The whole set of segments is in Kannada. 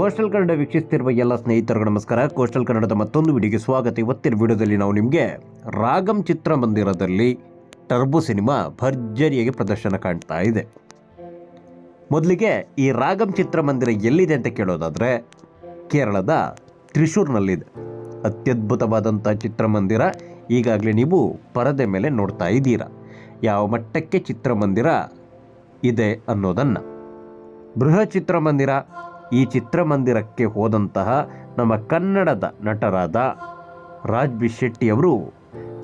ಕೋಸ್ಟಲ್ ಕನ್ನಡ ವೀಕ್ಷಿಸ್ತಿರುವ ಎಲ್ಲ ಸ್ನೇಹಿತರಿಗೂ ನಮಸ್ಕಾರ. ಕೋಸ್ಟಲ್ ಕನ್ನಡದ ಮತ್ತೊಂದು ವಿಡಿಯೋಗೆ ಸ್ವಾಗತ. ಇವತ್ತಿನ ವಿಡಿಯೋದಲ್ಲಿ ನಾವು ನಿಮಗೆ ರಾಗಂ ಚಿತ್ರಮಂದಿರದಲ್ಲಿ ಟರ್ಬು ಸಿನಿಮಾ ಭರ್ಜರಿಯಾಗಿ ಪ್ರದರ್ಶನ ಕಾಣ್ತಾ ಇದೆ. ಮೊದಲಿಗೆ ಈ ರಾಗಂ ಚಿತ್ರಮಂದಿರ ಎಲ್ಲಿದೆ ಅಂತ ಕೇಳೋದಾದರೆ ಕೇರಳದ ತ್ರಿಶೂರ್ನಲ್ಲಿದೆ. ಅತ್ಯದ್ಭುತವಾದಂಥ ಚಿತ್ರಮಂದಿರ ಈಗಾಗಲೇ ನೀವು ಪರದೆ ಮೇಲೆ ನೋಡ್ತಾ ಇದ್ದೀರಾ. ಯಾವ ಮಟ್ಟಕ್ಕೆ ಚಿತ್ರಮಂದಿರ ಇದೆ ಅನ್ನೋದನ್ನು. ಬೃಹತ್ ಚಿತ್ರಮಂದಿರ ಈ ಚಿತ್ರಮಂದಿರಕ್ಕೆ ಹೋದಂತಹ ನಮ್ಮ ಕನ್ನಡದ ನಟರಾದ ರಾಜ್ ಬಿ ಶೆಟ್ಟಿಯವರು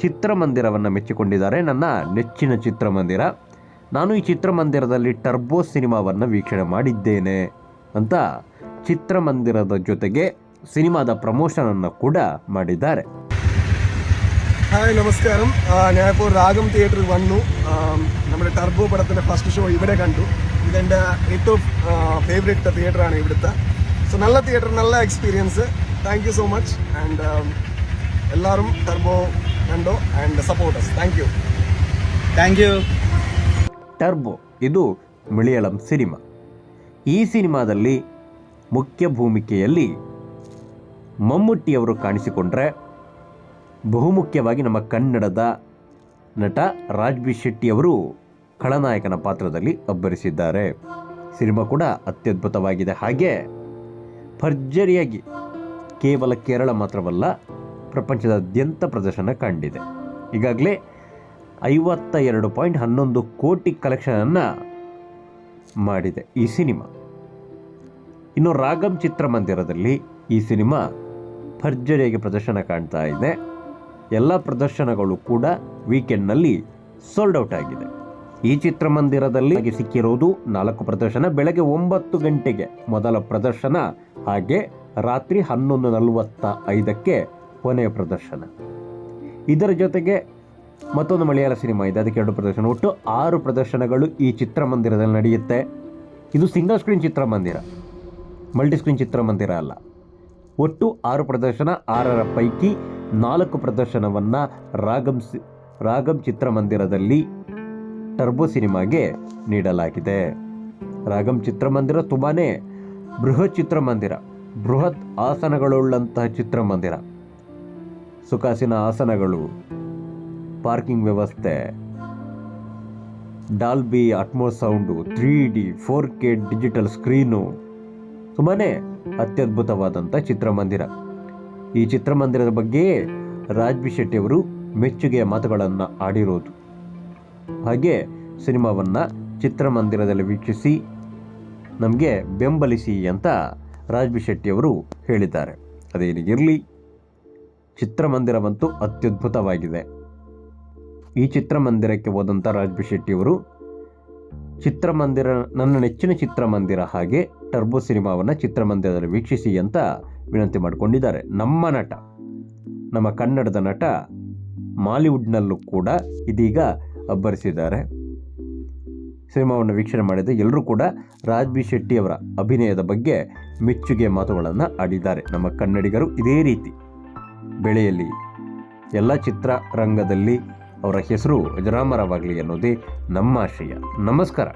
ಚಿತ್ರಮಂದಿರವನ್ನು ಮೆಚ್ಚಿಕೊಂಡಿದ್ದಾರೆ. ನನ್ನ ನೆಚ್ಚಿನ ಚಿತ್ರಮಂದಿರ. ನಾನು ಈ ಚಿತ್ರಮಂದಿರದಲ್ಲಿ ಟರ್ಬೋ ಸಿನಿಮಾವನ್ನು ವೀಕ್ಷಣೆ ಮಾಡಿದ್ದೇನೆ ಅಂತ ಚಿತ್ರಮಂದಿರದ ಜೊತೆಗೆ ಸಿನಿಮಾದ ಪ್ರಮೋಷನ್ ಅನ್ನು ಕೂಡ ಮಾಡಿದ್ದಾರೆ. ಹಾಯ್, ನಮಸ್ಕಾರ. ನ್ಯಾಯಪೂರ್ ರಾಗಂ ಥಿಯೇಟರ್ ಬಂದು ನಮ್ಮ ಟರ್ಬೋ പടത്തിൻ്റെ ಫಸ್ಟ್ ಶೋ ಇವರೇ ಕಂಡು. ഇതെൻ്റെ ഏറ്റവും ഫേവറേറ്റ് തിയേറ്ററാണ് ഇവിടുത്തെ സോ നല്ല തിയേറ്റർ നല്ല experience thank you so much and എല്ലാവരും ടർബോ കണ്ടോ and supporters thank you thank you Turbo ಇದು ಮಲಯಾಳಂ ಸಿನಿಮಾ ಈ ಸಿನಿಮಾದಲ್ಲಿ ಮುಖ್ಯ ಭೂಮಿಕೆಯಲ್ಲಿ ಮಮ್ಮುಟ್ಟಿಯವರು ಕಾಣಿಸಿಕೊಂಡ್ರೆ ಬಹುಮುಖ್ಯವಾಗಿ ನಮ್ಮ ಕನ್ನಡದ ನಟ ರಾಜ್ ಬಿ ಶೆಟ್ಟಿಯವರು ಖಳನಾಯಕನ ಪಾತ್ರದಲ್ಲಿ ಅಬ್ಬರಿಸಿದ್ದಾರೆ. ಸಿನಿಮಾ ಕೂಡ ಅತ್ಯದ್ಭುತವಾಗಿದೆ. ಹಾಗೆ ಭರ್ಜರಿಯಾಗಿ ಕೇವಲ ಕೇರಳ ಮಾತ್ರವಲ್ಲ, ಪ್ರಪಂಚದಾದ್ಯಂತ ಪ್ರದರ್ಶನ ಕಂಡಿದೆ. ಈಗಾಗಲೇ ಐವತ್ತ ಎರಡು ಪಾಯಿಂಟ್ ಹನ್ನೊಂದು ಕೋಟಿ ಕಲೆಕ್ಷನನ್ನು ಮಾಡಿದೆ ಈ ಸಿನಿಮಾ. ಇನ್ನು ರಾಗಂ ಚಿತ್ರಮಂದಿರದಲ್ಲಿ ಈ ಸಿನಿಮಾ ಭರ್ಜರಿಯಾಗಿ ಪ್ರದರ್ಶನ ಕಾಣ್ತಾ ಇದೆ. ಎಲ್ಲ ಪ್ರದರ್ಶನಗಳು ಕೂಡ ವೀಕೆಂಡ್ನಲ್ಲಿ ಸೋಲ್ಡ್ ಔಟ್ ಆಗಿದೆ. ಈ ಚಿತ್ರಮಂದಿರದಲ್ಲಿ ಸಿಕ್ಕಿರುವುದು ನಾಲ್ಕು ಪ್ರದರ್ಶನ, ಬೆಳಗ್ಗೆ ಒಂಬತ್ತು ಗಂಟೆಗೆ ಮೊದಲ ಪ್ರದರ್ಶನ, ಹಾಗೆ ರಾತ್ರಿ ಹನ್ನೊಂದು ನಲವತ್ತ ಐದಕ್ಕೆ ಕೊನೆಯ ಪ್ರದರ್ಶನ. ಇದರ ಜೊತೆಗೆ ಮತ್ತೊಂದು ಮಲಯಾಳ ಸಿನಿಮಾ ಇದೆ, ಅದಕ್ಕೆ ಎರಡು ಪ್ರದರ್ಶನ. ಒಟ್ಟು ಆರು ಪ್ರದರ್ಶನಗಳು ಈ ಚಿತ್ರಮಂದಿರದಲ್ಲಿ ನಡೆಯುತ್ತೆ. ಇದು ಸಿಂಗಲ್ ಸ್ಕ್ರೀನ್ ಚಿತ್ರಮಂದಿರ. ಮಲ್ಟಿ ಸ್ಕ್ರೀನ್ ಚಿತ್ರಮಂದಿರ ಅಲ್ಲ. ಒಟ್ಟು ಆರು ಪ್ರದರ್ಶನ, ಆರರ ಪೈಕಿ ನಾಲ್ಕು ಪ್ರದರ್ಶನವನ್ನು ರಾಗಂ ರಾಗಂ ಚಿತ್ರಮಂದಿರದಲ್ಲಿ ಟರ್ಬೋ ಸಿನಿಮಾಗೆ ನೀಡಲಾಗಿದೆ. ರಾಗಂ ಚಿತ್ರಮಂದಿರ ತುಂಬಾ ಬೃಹತ್ ಚಿತ್ರಮಂದಿರ, ಬೃಹತ್ ಆಸನಗಳುಳ್ಳಂತಹ ಚಿತ್ರಮಂದಿರ. ಸುಖಾಸಿನ ಆಸನಗಳು, ಪಾರ್ಕಿಂಗ್ ವ್ಯವಸ್ಥೆ, Dolby Atmos sound three D four K digital screen ತುಂಬಾ ಅತ್ಯದ್ಭುತವಾದಂಥ ಚಿತ್ರಮಂದಿರ. ಈ ಚಿತ್ರಮಂದಿರದ ಬಗ್ಗೆ ರಾಜ್ಬಿ ಶೆಟ್ಟಿಯವರು ಮೆಚ್ಚುಗೆಯ ಮಾತುಗಳನ್ನು ಆಡಿರೋದು. ಹಾಗೆ ಸಿನಿಮಾವನ್ನು ಚಿತ್ರಮಂದಿರದಲ್ಲಿ ವೀಕ್ಷಿಸಿ ನಮಗೆ ಬೆಂಬಲಿಸಿ ಅಂತ ರಾಜ್ಬಿ ಶೆಟ್ಟಿಯವರು ಹೇಳಿದ್ದಾರೆ. ಅದೇನಿಗಿರಲಿ ಚಿತ್ರಮಂದಿರವಂತೂ ಅತ್ಯದ್ಭುತವಾಗಿದೆ. ಈ ಚಿತ್ರಮಂದಿರಕ್ಕೆ ಹೋದಂಥ ರಾಜ್ಬಿ ಶೆಟ್ಟಿಯವರು ಚಿತ್ರಮಂದಿರ, ನನ್ನ ನೆಚ್ಚಿನ ಚಿತ್ರಮಂದಿರ ಹಾಗೆ ಟರ್ಬೋ ಸಿನಿಮಾವನ್ನು ಚಿತ್ರಮಂದಿರದಲ್ಲಿ ವೀಕ್ಷಿಸಿ ಅಂತ ವಿನಂತಿ ಮಾಡಿಕೊಂಡಿದ್ದಾರೆ. ನಮ್ಮ ನಟ, ನಮ್ಮ ಕನ್ನಡದ ನಟ ಮಾಲಿವುಡ್ನಲ್ಲೂ ಕೂಡ ಇದೀಗ ಅಬ್ಬರಿಸಿದ್ದಾರೆ. ಸಿನಿಮಾವನ್ನು ವೀಕ್ಷಣೆ ಮಾಡಿದ ಎಲ್ಲರೂ ಕೂಡ ರಾಜ್ ಬಿ ಶೆಟ್ಟಿಯವರ ಅಭಿನಯದ ಬಗ್ಗೆ ಮೆಚ್ಚುಗೆ ಮಾತುಗಳನ್ನು ಆಡಿದ್ದಾರೆ. ನಮ್ಮ ಕನ್ನಡಿಗರು ಇದೇ ರೀತಿ. ಬೆಳೆಯಲಿ ಎಲ್ಲ ಚಿತ್ರರಂಗದಲ್ಲಿ ಅವರ ಹೆಸರು ಅಜರಾಮರವಾಗಲಿ ಅನ್ನೋದೇ ನಮ್ಮ ಆಶಯ. ನಮಸ್ಕಾರ.